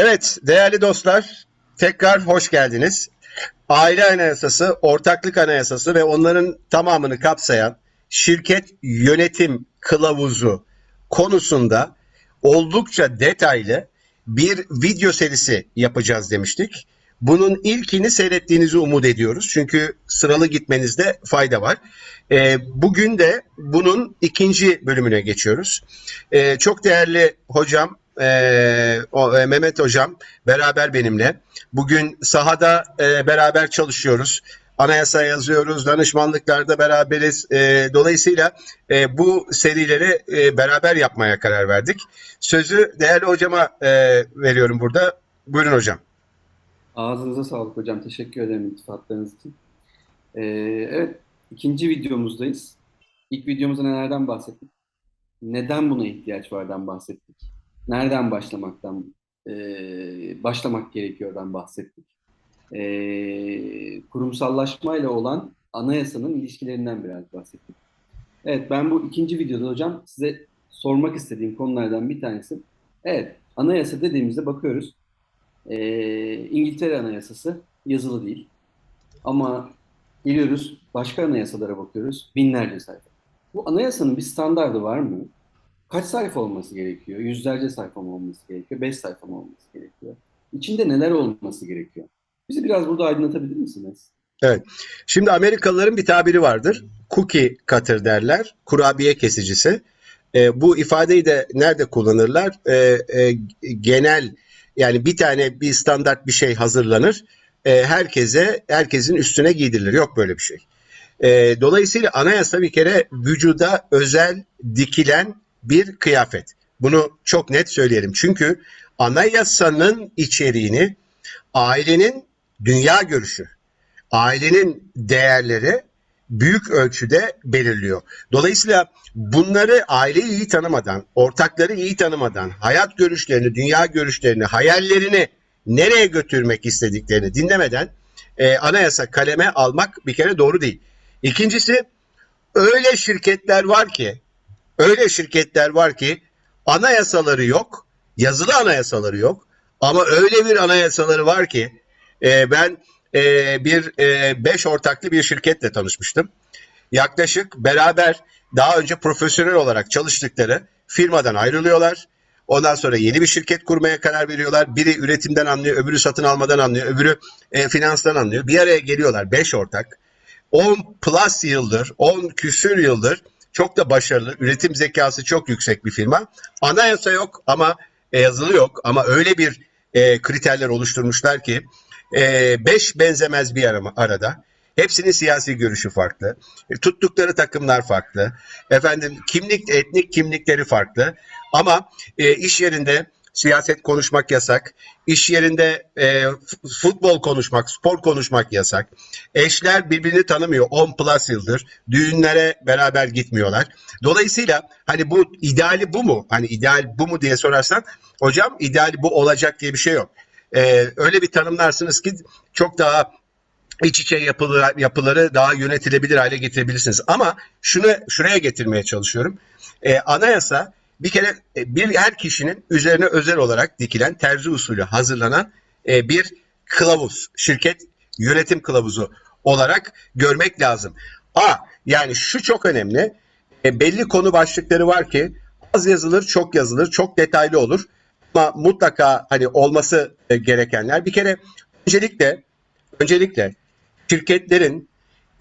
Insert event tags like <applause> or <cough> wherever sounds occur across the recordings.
Evet değerli dostlar tekrar hoş geldiniz. Aile Anayasası, Ortaklık Anayasası ve onların tamamını kapsayan şirket yönetim kılavuzu konusunda oldukça detaylı bir video serisi yapacağız demiştik. Bunun ilkini seyrettiğinizi umut ediyoruz. Çünkü sıralı gitmenizde fayda var. Ee, bugün de bunun ikinci bölümüne geçiyoruz. Ee, çok değerli hocam e, o, e, Mehmet hocam beraber benimle. Bugün sahada e, beraber çalışıyoruz. Anayasa yazıyoruz, danışmanlıklarda beraberiz. E, dolayısıyla e, bu serileri e, beraber yapmaya karar verdik. Sözü değerli hocama e, veriyorum burada. Buyurun hocam. Ağzınıza sağlık hocam. Teşekkür ederim iltifatlarınız için. Ee, evet, ikinci videomuzdayız. İlk videomuzda nelerden bahsettik? Neden buna ihtiyaç vardan bahsettik. Nereden başlamaktan e, başlamak gerekiyordan bahsettik. E, kurumsallaşmayla olan anayasanın ilişkilerinden biraz bahsettik. Evet, ben bu ikinci videoda hocam size sormak istediğim konulardan bir tanesi. Evet, anayasa dediğimizde bakıyoruz. Ee, İngiltere Anayasası yazılı değil. Ama geliyoruz başka anayasalara bakıyoruz. Binlerce sayfa. Bu anayasanın bir standardı var mı? Kaç sayfa olması gerekiyor? Yüzlerce sayfa mı olması gerekiyor? Beş sayfa mı olması gerekiyor? İçinde neler olması gerekiyor? Bizi biraz burada aydınlatabilir misiniz? Evet. Şimdi Amerikalıların bir tabiri vardır. Cookie cutter derler. Kurabiye kesicisi. E, bu ifadeyi de nerede kullanırlar? E, e, genel yani bir tane bir standart bir şey hazırlanır. E, herkese herkesin üstüne giydirilir. Yok böyle bir şey. E, dolayısıyla anayasa bir kere vücuda özel dikilen bir kıyafet. Bunu çok net söyleyelim. Çünkü anayasanın içeriğini ailenin dünya görüşü, ailenin değerleri büyük ölçüde belirliyor. Dolayısıyla bunları aileyi iyi tanımadan, ortakları iyi tanımadan, hayat görüşlerini, dünya görüşlerini, hayallerini nereye götürmek istediklerini dinlemeden e, anayasa kaleme almak bir kere doğru değil. İkincisi öyle şirketler var ki, öyle şirketler var ki anayasaları yok, yazılı anayasaları yok ama öyle bir anayasaları var ki e, ben e, bir e, beş ortaklı bir şirketle tanışmıştım. Yaklaşık beraber daha önce profesyonel olarak çalıştıkları firmadan ayrılıyorlar. Ondan sonra yeni bir şirket kurmaya karar veriyorlar. Biri üretimden anlıyor, öbürü satın almadan anlıyor, öbürü e, finanstan anlıyor. Bir araya geliyorlar beş ortak. 10 plus yıldır, 10 küsür yıldır çok da başarılı, üretim zekası çok yüksek bir firma. Anayasa yok ama e, yazılı yok ama öyle bir e, kriterler oluşturmuşlar ki e, beş benzemez bir arama, arada. Hepsinin siyasi görüşü farklı. E, tuttukları takımlar farklı. Efendim kimlik, etnik kimlikleri farklı. Ama e, iş yerinde siyaset konuşmak yasak. İş yerinde e, futbol konuşmak, spor konuşmak yasak. Eşler birbirini tanımıyor. 10 plus yıldır. Düğünlere beraber gitmiyorlar. Dolayısıyla hani bu ideali bu mu? Hani ideal bu mu diye sorarsan hocam ideali bu olacak diye bir şey yok. E, öyle bir tanımlarsınız ki çok daha iç içe yapılar, yapıları daha yönetilebilir hale getirebilirsiniz. Ama şunu şuraya getirmeye çalışıyorum. E, anayasa bir kere e, bir her kişinin üzerine özel olarak dikilen terzi usulü hazırlanan e, bir kılavuz, şirket yönetim kılavuzu olarak görmek lazım. A yani şu çok önemli. E, belli konu başlıkları var ki az yazılır, çok yazılır, çok detaylı olur. Ama mutlaka hani olması gerekenler bir kere öncelikle öncelikle şirketlerin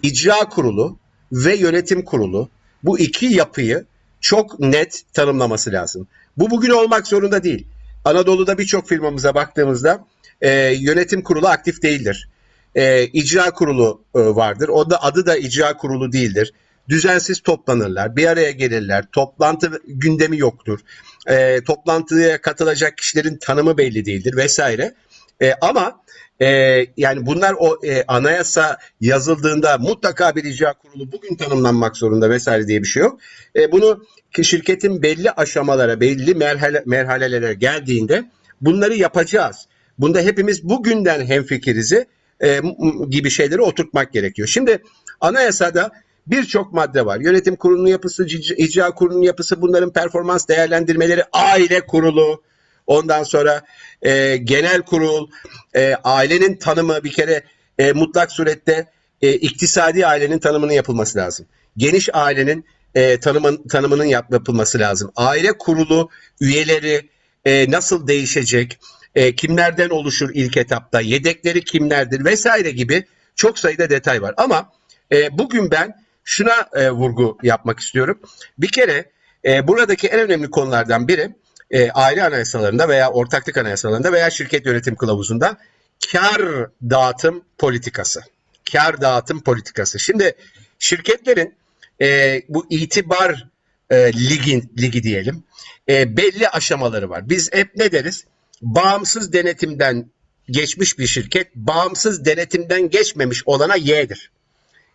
icra kurulu ve yönetim kurulu bu iki yapıyı çok net tanımlaması lazım. Bu bugün olmak zorunda değil. Anadolu'da birçok firmamıza baktığımızda e, yönetim kurulu aktif değildir. E, icra kurulu e, vardır. O da adı da icra kurulu değildir. Düzensiz toplanırlar, bir araya gelirler. Toplantı gündemi yoktur. E, toplantıya katılacak kişilerin tanımı belli değildir vesaire. E, ama e, yani bunlar o e, anayasa yazıldığında mutlaka bir icra kurulu bugün tanımlanmak zorunda vesaire diye bir şey yok. E, bunu şirketin belli aşamalara, belli merhale, merhalelere geldiğinde bunları yapacağız. Bunda hepimiz bugünden hemfikirizi e, gibi şeyleri oturtmak gerekiyor. Şimdi anayasada birçok madde var. Yönetim kurulunun yapısı, icra kurulunun yapısı, bunların performans değerlendirmeleri, aile kurulu, Ondan sonra e, genel kurul, e, ailenin tanımı bir kere e, mutlak surette e, iktisadi ailenin tanımının yapılması lazım. Geniş ailenin e, tanımın, tanımının yap- yapılması lazım. Aile kurulu üyeleri e, nasıl değişecek, e, kimlerden oluşur ilk etapta, yedekleri kimlerdir vesaire gibi çok sayıda detay var. Ama e, bugün ben şuna e, vurgu yapmak istiyorum. Bir kere e, buradaki en önemli konulardan biri e, aile anayasalarında veya ortaklık anayasalarında veya şirket yönetim kılavuzunda kar dağıtım politikası. Kar dağıtım politikası. Şimdi şirketlerin e, bu itibar e, ligin ligi diyelim e, belli aşamaları var. Biz hep ne deriz? Bağımsız denetimden geçmiş bir şirket, bağımsız denetimden geçmemiş olana Y'dir.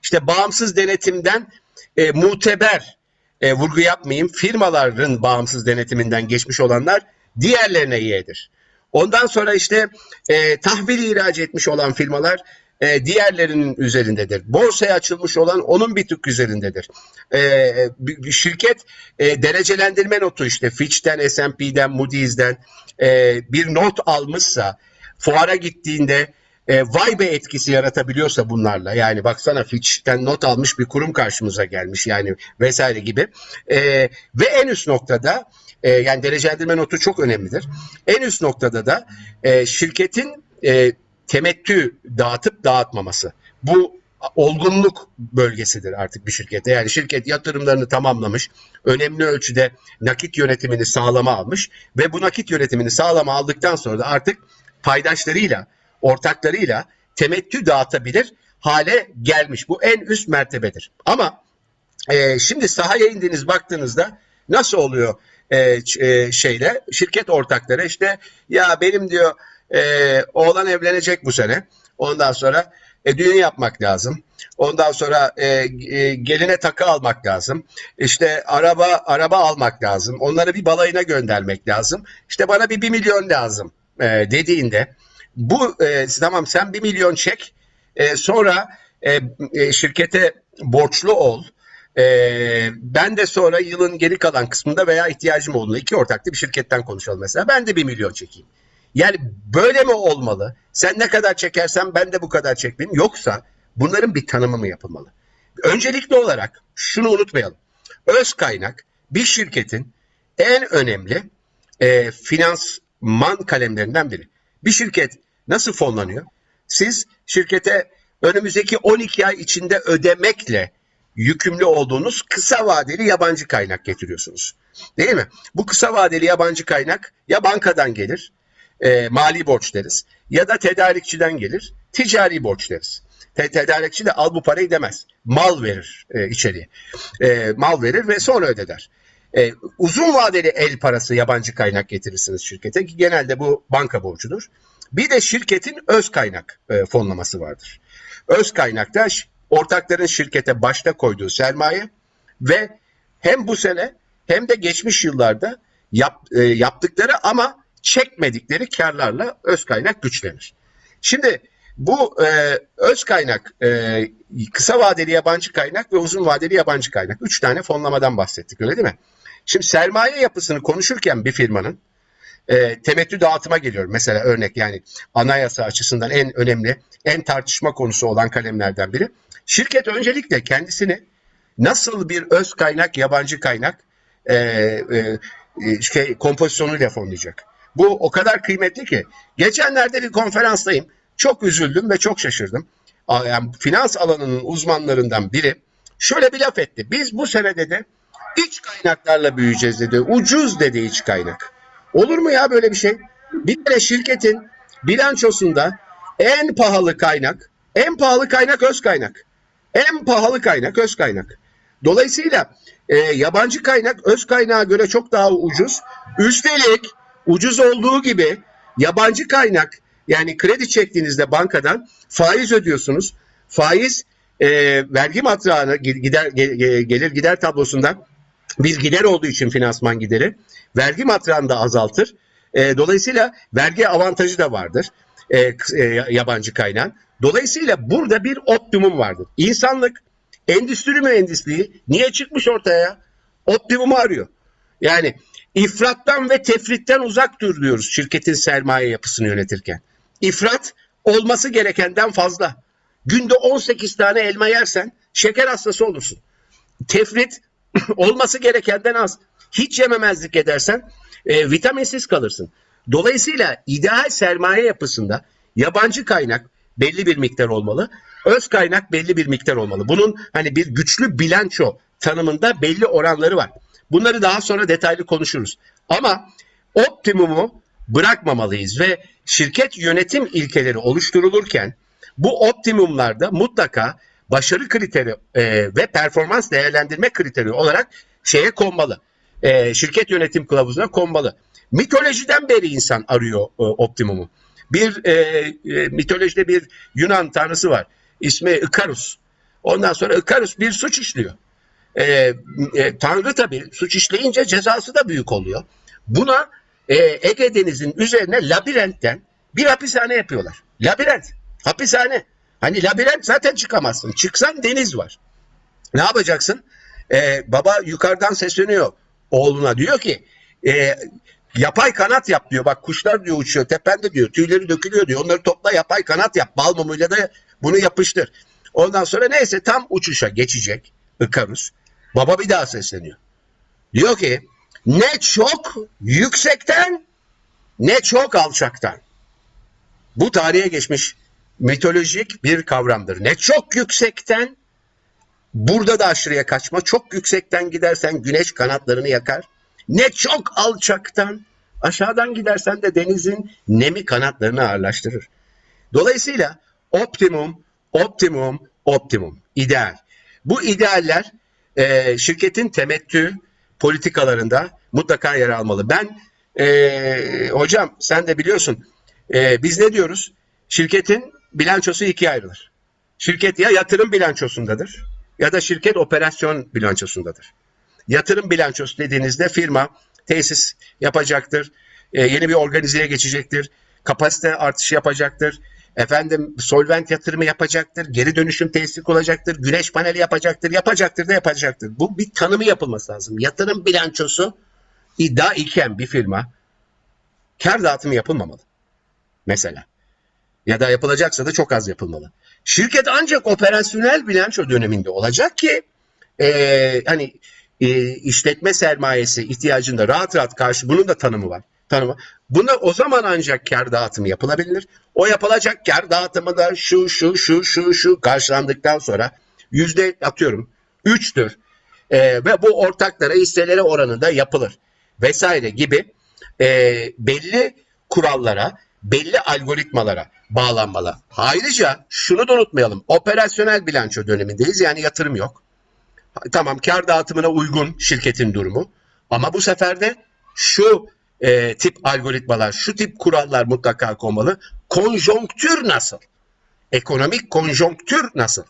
İşte bağımsız denetimden e, muteber e, vurgu yapmayayım firmaların bağımsız denetiminden geçmiş olanlar diğerlerine Y'dir. Ondan sonra işte e, tahvil ihraç etmiş olan firmalar e, diğerlerinin üzerindedir. Borsaya açılmış olan onun bir tık üzerindedir. E, bir şirket e, derecelendirme notu işte Fitch'ten, S&P'den, Moody's'den e, bir not almışsa fuara gittiğinde e, vay be etkisi yaratabiliyorsa bunlarla yani baksana Fitch'ten not almış bir kurum karşımıza gelmiş yani vesaire gibi E, ve en üst noktada e, yani derecelendirme notu çok önemlidir. En üst noktada da e, şirketin e, temettü dağıtıp dağıtmaması. Bu olgunluk bölgesidir artık bir şirkette. Yani şirket yatırımlarını tamamlamış, önemli ölçüde nakit yönetimini sağlama almış ve bu nakit yönetimini sağlama aldıktan sonra da artık paydaşlarıyla, ortaklarıyla temettü dağıtabilir hale gelmiş. Bu en üst mertebedir. Ama e, şimdi sahaya indiniz baktığınızda nasıl oluyor e, e, şeyle şirket ortakları işte ya benim diyor e, oğlan evlenecek bu sene. Ondan sonra e, düğün yapmak lazım. Ondan sonra e, e, geline takı almak lazım. İşte araba araba almak lazım. Onları bir balayına göndermek lazım. İşte bana bir, bir milyon lazım e, dediğinde bu e, tamam sen bir milyon çek e, sonra e, e, şirkete borçlu ol. E, ben de sonra yılın geri kalan kısmında veya ihtiyacım olduğunda iki ortaklı bir şirketten konuşalım mesela. Ben de bir milyon çekeyim. Yani böyle mi olmalı? Sen ne kadar çekersen ben de bu kadar çekmeyeyim. Yoksa bunların bir tanımı mı yapılmalı? Öncelikli olarak şunu unutmayalım. Öz kaynak bir şirketin en önemli e, finansman kalemlerinden biri. Bir şirket nasıl fonlanıyor? Siz şirkete önümüzdeki 12 ay içinde ödemekle yükümlü olduğunuz kısa vadeli yabancı kaynak getiriyorsunuz. Değil mi? Bu kısa vadeli yabancı kaynak ya bankadan gelir, e, mali borç deriz ya da tedarikçiden gelir, ticari borç deriz. Te- tedarikçi de al bu parayı demez. Mal verir e, içeriye. E, mal verir ve sonra öder. E, uzun vadeli el parası yabancı kaynak getirirsiniz şirkete ki genelde bu banka borcudur. Bir de şirketin öz kaynak e, fonlaması vardır. Öz kaynakta ortakların şirkete başta koyduğu sermaye ve hem bu sene hem de geçmiş yıllarda yap, e, yaptıkları ama çekmedikleri karlarla öz kaynak güçlenir. Şimdi bu e, öz kaynak, e, kısa vadeli yabancı kaynak ve uzun vadeli yabancı kaynak. Üç tane fonlamadan bahsettik öyle değil mi? Şimdi sermaye yapısını konuşurken bir firmanın e, temettü dağıtıma geliyor. Mesela örnek yani anayasa açısından en önemli, en tartışma konusu olan kalemlerden biri. Şirket öncelikle kendisini nasıl bir öz kaynak, yabancı kaynak e, e, e, şey, kompozisyonuyla fonlayacak. Bu o kadar kıymetli ki. Geçenlerde bir konferanstayım. Çok üzüldüm ve çok şaşırdım. Yani finans alanının uzmanlarından biri şöyle bir laf etti. Biz bu sene dedi iç kaynaklarla büyüyeceğiz dedi. Ucuz dedi iç kaynak. Olur mu ya böyle bir şey? Bir kere şirketin bilançosunda en pahalı kaynak, en pahalı kaynak öz kaynak. En pahalı kaynak öz kaynak. Dolayısıyla e, yabancı kaynak öz kaynağa göre çok daha ucuz. Üstelik ucuz olduğu gibi yabancı kaynak yani kredi çektiğinizde bankadan faiz ödüyorsunuz. Faiz e, vergi matrağını gider ge- gelir gider tablosunda bir gider olduğu için finansman gideri vergi matrağını da azaltır. E, dolayısıyla vergi avantajı da vardır e, e, yabancı kaynağın. Dolayısıyla burada bir optimum vardır. İnsanlık endüstri mühendisliği niye çıkmış ortaya? Optimumu arıyor. Yani İfrattan ve tefritten uzak dur diyoruz şirketin sermaye yapısını yönetirken. İfrat olması gerekenden fazla. Günde 18 tane elma yersen şeker hastası olursun. Tefrit <coughs> olması gerekenden az. Hiç yememezlik edersen e, vitaminsiz kalırsın. Dolayısıyla ideal sermaye yapısında yabancı kaynak belli bir miktar olmalı. Öz kaynak belli bir miktar olmalı. Bunun hani bir güçlü bilanço tanımında belli oranları var. Bunları daha sonra detaylı konuşuruz. Ama optimumu bırakmamalıyız ve şirket yönetim ilkeleri oluşturulurken bu optimumlarda mutlaka başarı kriteri e, ve performans değerlendirme kriteri olarak şeye konmalı. E, şirket yönetim kılavuzuna konmalı. Mitolojiden beri insan arıyor e, optimumu. Bir e, e, mitolojide bir Yunan tanrısı var. İsmi Ikarus. Ondan sonra Ikarus bir suç işliyor. E, e, Tanrı tabii suç işleyince cezası da büyük oluyor. Buna e, Ege Denizi'nin üzerine labirentten bir hapishane yapıyorlar. Labirent, hapishane. Hani labirent zaten çıkamazsın. Çıksan deniz var. Ne yapacaksın? E, baba yukarıdan sesleniyor oğluna diyor ki e, yapay kanat yap diyor. Bak kuşlar diyor uçuyor tepende diyor. Tüyleri dökülüyor diyor. Onları topla yapay kanat yap. Bal mumuyla da bunu yapıştır. Ondan sonra neyse tam uçuşa geçecek Ikarus. Baba bir daha sesleniyor. Diyor ki ne çok yüksekten ne çok alçaktan. Bu tarihe geçmiş mitolojik bir kavramdır. Ne çok yüksekten burada da aşırıya kaçma. Çok yüksekten gidersen güneş kanatlarını yakar. Ne çok alçaktan aşağıdan gidersen de denizin nemi kanatlarını ağırlaştırır. Dolayısıyla optimum, optimum, optimum, ideal. Bu idealler e, şirketin temettü politikalarında mutlaka yer almalı. Ben e, hocam sen de biliyorsun e, biz ne diyoruz? Şirketin bilançosu ikiye ayrılır. Şirket ya yatırım bilançosundadır ya da şirket operasyon bilançosundadır. Yatırım bilançosu dediğinizde firma tesis yapacaktır, e, yeni bir organizeye geçecektir, kapasite artışı yapacaktır, efendim solvent yatırımı yapacaktır, geri dönüşüm tesisi kuracaktır, güneş paneli yapacaktır, yapacaktır da yapacaktır. Bu bir tanımı yapılması lazım. Yatırım bilançosu iddia iken bir firma kar dağıtımı yapılmamalı. Mesela. Ya da yapılacaksa da çok az yapılmalı. Şirket ancak operasyonel bilanço döneminde olacak ki e, hani e, işletme sermayesi ihtiyacında rahat rahat karşı bunun da tanımı var. Tanımı. Buna o zaman ancak kar dağıtımı yapılabilir. O yapılacak kar dağıtımı da şu şu şu şu şu karşılandıktan sonra yüzde atıyorum üçtür. E, ve bu ortaklara hisselere oranında yapılır vesaire gibi e, belli kurallara, belli algoritmalara bağlanmalı. Ayrıca şunu da unutmayalım. Operasyonel bilanço dönemindeyiz. Yani yatırım yok. Tamam kar dağıtımına uygun şirketin durumu. Ama bu sefer de şu e, tip algoritmalar, şu tip kurallar mutlaka konmalı. Konjonktür nasıl? Ekonomik konjonktür nasıl?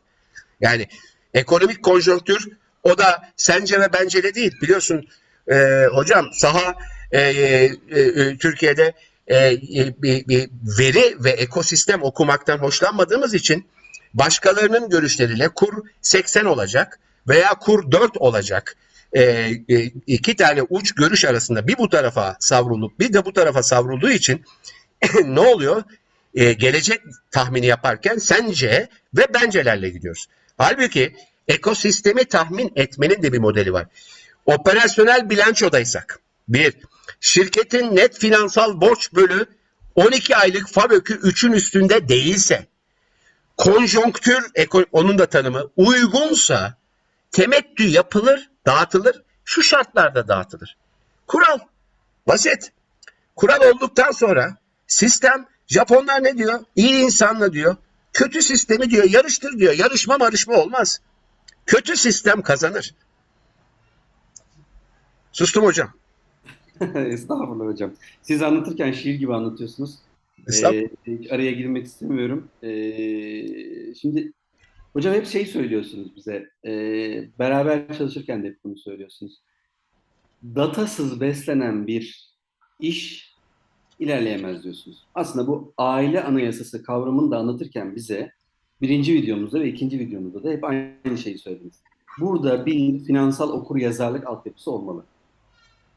Yani ekonomik konjonktür o da sence ve bencele değil. Biliyorsun e, hocam saha e, e, e, Türkiye'de e, bir, bir veri ve ekosistem okumaktan hoşlanmadığımız için başkalarının görüşleriyle kur 80 olacak veya kur 4 olacak. E, e, iki tane uç görüş arasında bir bu tarafa savrulup bir de bu tarafa savrulduğu için <clears throat> ne oluyor? E, gelecek tahmini yaparken sence ve bencelerle gidiyoruz. Halbuki ekosistemi tahmin etmenin de bir modeli var. Operasyonel bilançodaysak bir, şirketin net finansal borç bölü 12 aylık FABÖK'ü 3'ün üstünde değilse, konjonktür, onun da tanımı uygunsa temettü yapılır, dağıtılır, şu şartlarda dağıtılır. Kural, basit. Kural olduktan sonra sistem, Japonlar ne diyor? İyi insanla diyor, kötü sistemi diyor, yarıştır diyor. Yarışma marışma olmaz. Kötü sistem kazanır. Sustum hocam. <laughs> Estağfurullah hocam. Siz anlatırken şiir gibi anlatıyorsunuz. Ee, araya girmek istemiyorum. Ee, şimdi hocam hep şey söylüyorsunuz bize. Ee, beraber çalışırken de hep bunu söylüyorsunuz. Datasız beslenen bir iş ilerleyemez diyorsunuz. Aslında bu aile anayasası kavramını da anlatırken bize birinci videomuzda ve ikinci videomuzda da hep aynı şeyi söylediniz. Burada bir finansal okur yazarlık altyapısı olmalı.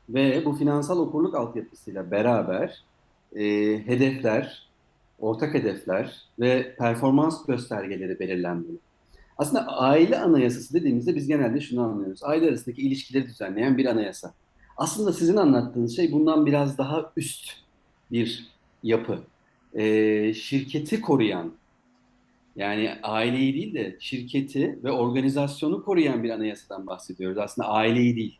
Ve bu finansal okurluk altyapısıyla beraber e, hedefler, ortak hedefler ve performans göstergeleri belirlenmeli. Aslında aile anayasası dediğimizde biz genelde şunu anlıyoruz. Aile arasındaki ilişkileri düzenleyen bir anayasa. Aslında sizin anlattığınız şey bundan biraz daha üst bir yapı. Ee, şirketi koruyan, yani aileyi değil de şirketi ve organizasyonu koruyan bir anayasadan bahsediyoruz. Aslında aileyi değil.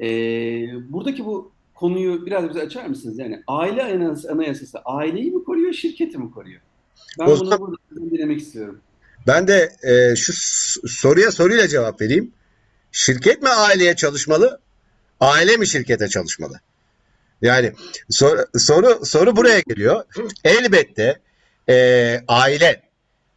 Ee, buradaki bu konuyu biraz bize açar mısınız? Yani aile anayasası, aileyi mi koruyor, şirketi mi koruyor? Ben O bunu burada dinlemek istiyorum. Ben de e, şu soruya soruyla cevap vereyim. Şirket mi aileye çalışmalı? Aile mi şirkete çalışmalı? Yani soru soru, soru buraya geliyor. Elbette e, aile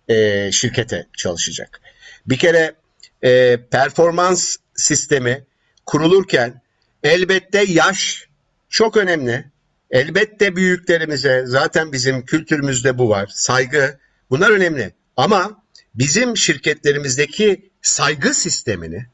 e, şirkete çalışacak. Bir kere e, performans sistemi kurulurken elbette yaş çok önemli. Elbette büyüklerimize zaten bizim kültürümüzde bu var. Saygı bunlar önemli. Ama bizim şirketlerimizdeki saygı sistemini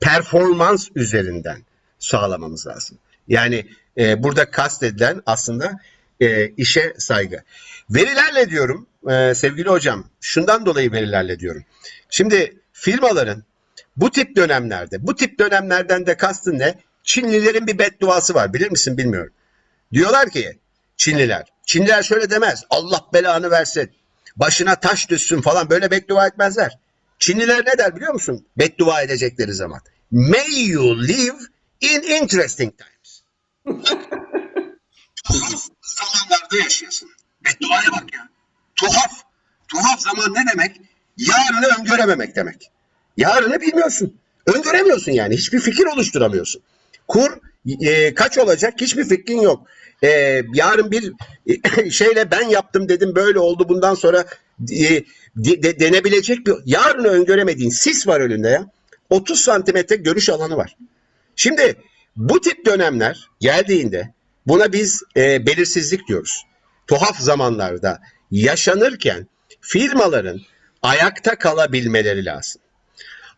performans üzerinden sağlamamız lazım. Yani e, burada kastedilen aslında e, işe saygı. Verilerle diyorum e, sevgili hocam şundan dolayı verilerle diyorum. Şimdi firmaların bu tip dönemlerde bu tip dönemlerden de kastın ne? Çinlilerin bir bedduası var bilir misin bilmiyorum. Diyorlar ki Çinliler. Çinliler şöyle demez. Allah belanı versin. Başına taş düşsün falan böyle beddua etmezler. Çinliler ne der biliyor musun? Beddua edecekleri zaman. May you live in interesting times. <laughs> Tuhaf zamanlarda yaşıyorsun. Bedduaya bak ya. Tuhaf. Tuhaf zaman ne demek? Yarını öngörememek demek. Yarını bilmiyorsun. Öngöremiyorsun yani. Hiçbir fikir oluşturamıyorsun. Kur e, kaç olacak? Hiçbir fikrin yok. E, yarın bir e, <laughs> şeyle ben yaptım dedim böyle oldu bundan sonra e, de- de- denebilecek bir yarını öngöremediğin sis var önünde ya. 30 santimetre görüş alanı var. Şimdi bu tip dönemler geldiğinde buna biz e, belirsizlik diyoruz. Tuhaf zamanlarda yaşanırken firmaların ayakta kalabilmeleri lazım.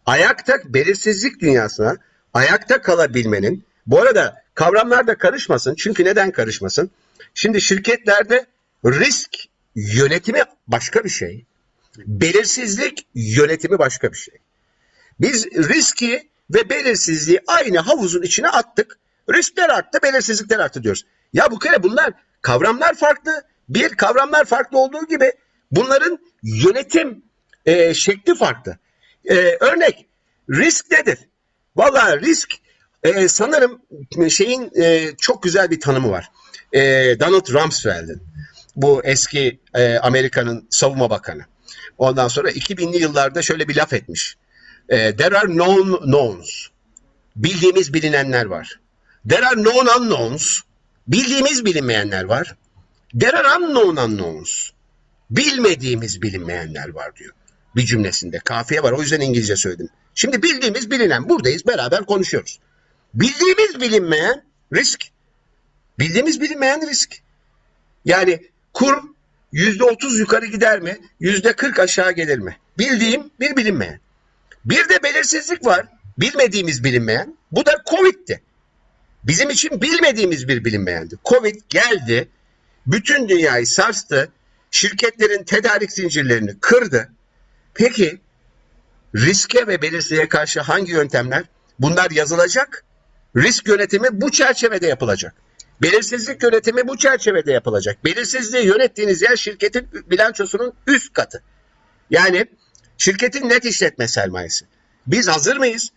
Ayakta belirsizlik dünyasına ayakta kalabilmenin bu arada kavramlar da karışmasın. Çünkü neden karışmasın? Şimdi şirketlerde risk yönetimi başka bir şey. Belirsizlik yönetimi başka bir şey. Biz riski ve belirsizliği aynı havuzun içine attık. Riskler arttı, belirsizlikler arttı diyoruz. Ya bu kere bunlar kavramlar farklı. Bir kavramlar farklı olduğu gibi bunların yönetim e, şekli farklı. E, örnek risk nedir? Vallahi risk e, sanırım şeyin e, çok güzel bir tanımı var. E, Donald Rumsfeld'in. Bu eski e, Amerika'nın savunma bakanı. Ondan sonra 2000'li yıllarda şöyle bir laf etmiş. E, there are known knowns. Bildiğimiz bilinenler var. There are known unknowns. Bildiğimiz bilinmeyenler var. There are unknown unknowns. Bilmediğimiz bilinmeyenler var diyor. Bir cümlesinde. Kafiye var. O yüzden İngilizce söyledim. Şimdi bildiğimiz bilinen. Buradayız. Beraber konuşuyoruz. Bildiğimiz bilinmeyen risk. Bildiğimiz bilinmeyen risk. Yani kur yüzde otuz yukarı gider mi? Yüzde kırk aşağı gelir mi? Bildiğim bir bilinmeyen. Bir de belirsizlik var. Bilmediğimiz bilinmeyen. Bu da Covid'ti. Bizim için bilmediğimiz bir bilinmeyendi. Covid geldi. Bütün dünyayı sarstı. Şirketlerin tedarik zincirlerini kırdı. Peki riske ve belirsizliğe karşı hangi yöntemler? Bunlar yazılacak. Risk yönetimi bu çerçevede yapılacak. Belirsizlik yönetimi bu çerçevede yapılacak. Belirsizliği yönettiğiniz yer şirketin bilançosunun üst katı. Yani şirketin net işletme sermayesi. Biz hazır mıyız?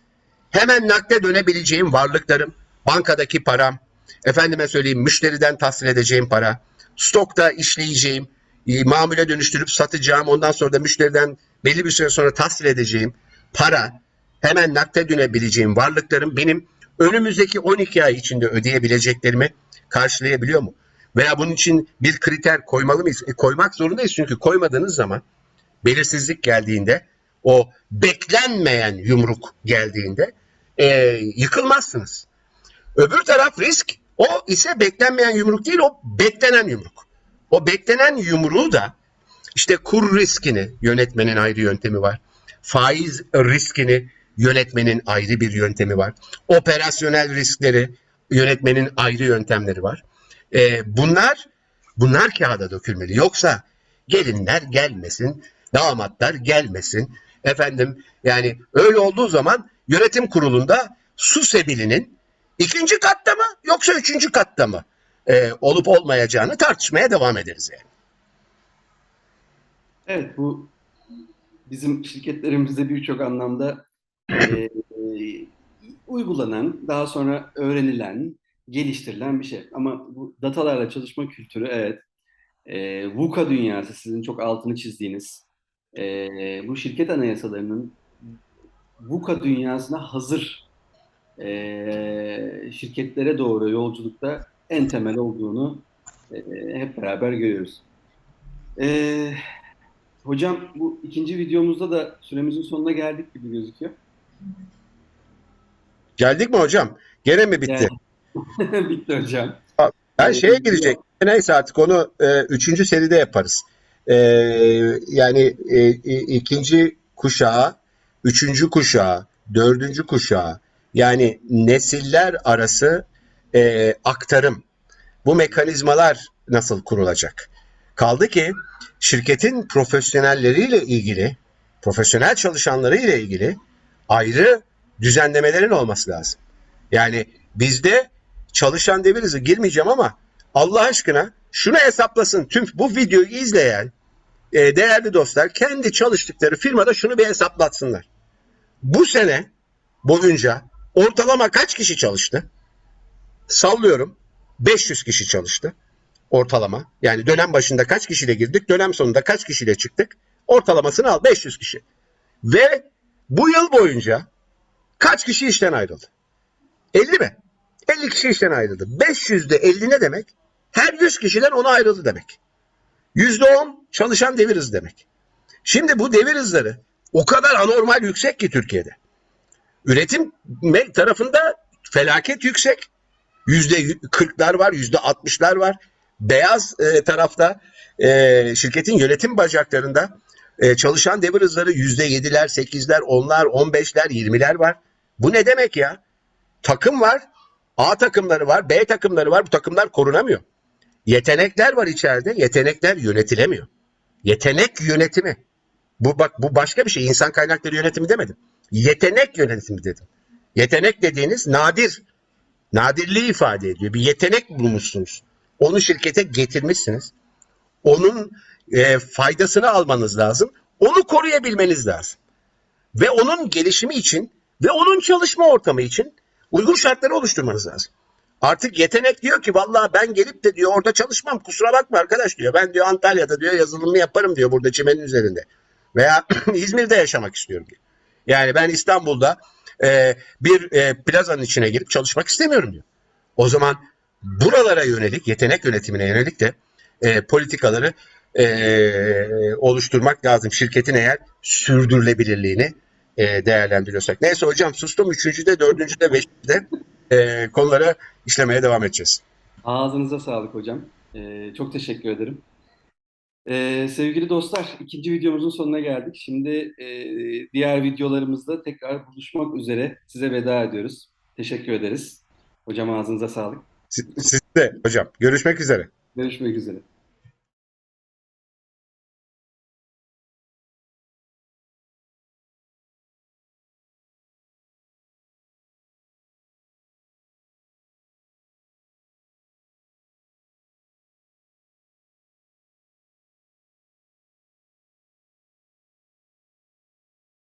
Hemen nakde dönebileceğim varlıklarım, bankadaki param, efendime söyleyeyim müşteriden tahsil edeceğim para, stokta işleyeceğim, e, mamule dönüştürüp satacağım, ondan sonra da müşteriden belli bir süre sonra tahsil edeceğim para, hemen nakde dönebileceğim varlıklarım benim önümüzdeki 12 ay içinde ödeyebileceklerimi karşılayabiliyor mu? Veya bunun için bir kriter koymalı mıyız? E, koymak zorundayız çünkü koymadığınız zaman belirsizlik geldiğinde o beklenmeyen yumruk geldiğinde e, yıkılmazsınız. Öbür taraf risk o ise beklenmeyen yumruk değil o beklenen yumruk. O beklenen yumruğu da işte kur riskini yönetmenin ayrı yöntemi var. Faiz riskini yönetmenin ayrı bir yöntemi var. Operasyonel riskleri yönetmenin ayrı yöntemleri var. E, bunlar bunlar kağıda dökülmeli. Yoksa gelinler gelmesin, damatlar gelmesin. Efendim yani öyle olduğu zaman yönetim kurulunda su sebilinin ikinci katta mı yoksa üçüncü katta mı e, olup olmayacağını tartışmaya devam ederiz yani. Evet, bu bizim şirketlerimizde birçok anlamda e, uygulanan, daha sonra öğrenilen, geliştirilen bir şey. Ama bu datalarla çalışma kültürü, evet, e, VUCA dünyası sizin çok altını çizdiğiniz, e, bu şirket anayasalarının VUCA dünyasına hazır e, şirketlere doğru yolculukta en temel olduğunu e, hep beraber görüyoruz. E, hocam bu ikinci videomuzda da süremizin sonuna geldik gibi gözüküyor. Geldik mi hocam? Gene mi bitti? Yani- <laughs> Bitti hocam. Ben şeye girecek. Neyse artık onu e, üçüncü seride yaparız. E, yani e, ikinci kuşağı, üçüncü kuşağı, dördüncü kuşağı yani nesiller arası e, aktarım. Bu mekanizmalar nasıl kurulacak? Kaldı ki şirketin profesyonelleriyle ilgili, profesyonel çalışanları ile ilgili ayrı düzenlemelerin olması lazım. Yani bizde çalışan devir hızı girmeyeceğim ama Allah aşkına şunu hesaplasın. Tüm bu videoyu izleyen e, değerli dostlar kendi çalıştıkları firmada şunu bir hesaplatsınlar. Bu sene boyunca ortalama kaç kişi çalıştı? Sallıyorum 500 kişi çalıştı ortalama. Yani dönem başında kaç kişiyle girdik, dönem sonunda kaç kişiyle çıktık? Ortalamasını al 500 kişi. Ve bu yıl boyunca kaç kişi işten ayrıldı? 50 mi? 50 kişi işten ayrıldı. 500'de 50 ne demek? Her 100 kişiden 10 ayrıldı demek. %10 çalışan devir hızı demek. Şimdi bu devir hızları o kadar anormal yüksek ki Türkiye'de. Üretim tarafında felaket yüksek. %40'lar var, %60'lar var. Beyaz e, tarafta e, şirketin yönetim bacaklarında e, çalışan devir hızları %7'ler, 8'ler, 10'lar, 15'ler, 20'ler var. Bu ne demek ya? Takım var, A takımları var, B takımları var. Bu takımlar korunamıyor. Yetenekler var içeride. Yetenekler yönetilemiyor. Yetenek yönetimi. Bu bak bu başka bir şey. İnsan kaynakları yönetimi demedim. Yetenek yönetimi dedim. Yetenek dediğiniz nadir. Nadirliği ifade ediyor. Bir yetenek bulmuşsunuz. Onu şirkete getirmişsiniz. Onun e, faydasını almanız lazım. Onu koruyabilmeniz lazım. Ve onun gelişimi için ve onun çalışma ortamı için uygun şartları oluşturmanız lazım. Artık yetenek diyor ki vallahi ben gelip de diyor orada çalışmam kusura bakma arkadaş diyor. Ben diyor Antalya'da diyor yazılımı yaparım diyor burada çimenin üzerinde. Veya <clears throat> İzmir'de yaşamak istiyorum diyor. Yani ben İstanbul'da e, bir e, plazanın içine girip çalışmak istemiyorum diyor. O zaman buralara yönelik yetenek yönetimine yönelik de e, politikaları e, oluşturmak lazım. Şirketin eğer sürdürülebilirliğini e, değerlendiriyorsak. Neyse hocam sustum. Üçüncüde, dördüncüde, beşincide e, konuları işlemeye devam edeceğiz. Ağzınıza sağlık hocam. Ee, çok teşekkür ederim. Ee, sevgili dostlar, ikinci videomuzun sonuna geldik. Şimdi e, diğer videolarımızda tekrar buluşmak üzere size veda ediyoruz. Teşekkür ederiz. Hocam ağzınıza sağlık. Siz, de hocam. Görüşmek üzere. Görüşmek üzere.